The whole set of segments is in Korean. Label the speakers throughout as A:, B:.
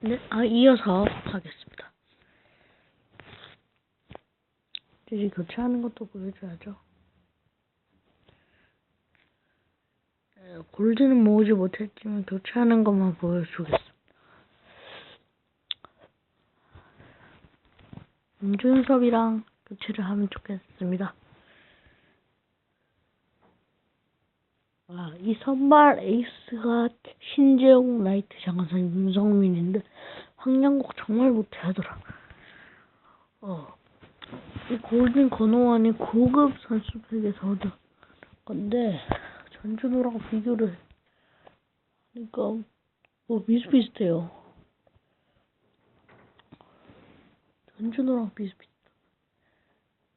A: 네, 아, 이어서 하겠습니다. 이제 교체하는 것도 보여줘야죠. 네, 골드는 모으지 못했지만 교체하는 것만 보여주겠습니다. 임준섭이랑 교체를 하면 좋겠습니다. 아, 이 선발 에이스가 신재용, 라이트, 장한선, 윤성민인데 황양국 정말 못하더라. 어, 이 골든 건호원이 고급 선수백에서 얻은 건데 전준호랑 비교를 하니까 뭐 비슷비슷해요. 전준호랑 비슷비슷.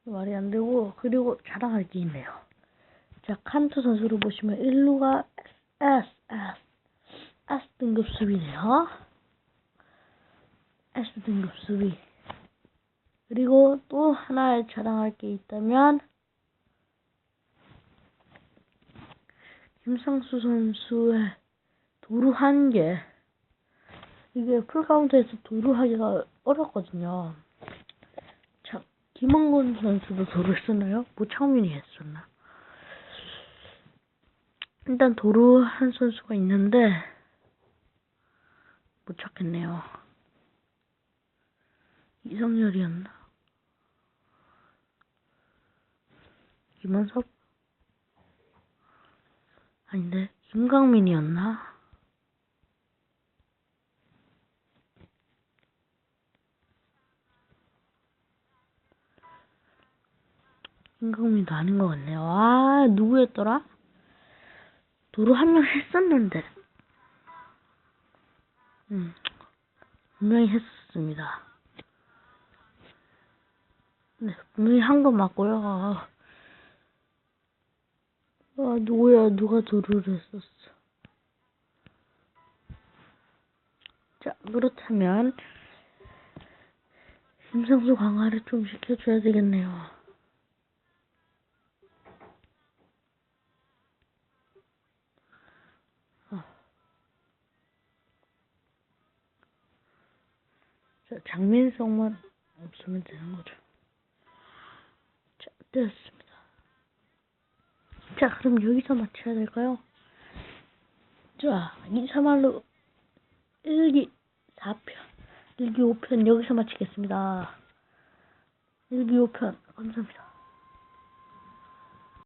A: 말이 안 되고 그리고 자랑할 게 있네요. 자, 칸트 선수를 보시면 1루가 S, S, S 등급 수비네요. S 등급 수비. 그리고 또 하나 자랑할 게 있다면 김상수 선수의 도루 한 개. 이게 풀카운트에서 도루 하기가 어렵거든요. 자, 김원곤 선수도 도루 쓰나요? 모창민이 했었나? 일단 도루 한 선수가 있는데 못 찾겠네요. 이성열이었나? 김원섭? 아닌데 김강민이었나? 김강민도 아닌 것 같네요. 아 누구였더라? 도로 한 명 했었는데. 음, 분명히 했었습니다. 네, 분명히 한 건 맞고요. 아, 아, 누구야, 누가 도루를 했었어. 자, 그렇다면, 김상수 강화를 좀 시켜줘야 되겠네요. 자, 장민성만 없으면 되는 거죠. 자, 됐습니다. 자, 그럼 여기서 마쳐야 될까요? 자, 2, 3할로 1기 4편, 1기 5편 여기서 마치겠습니다. 1기 5편, 감사합니다.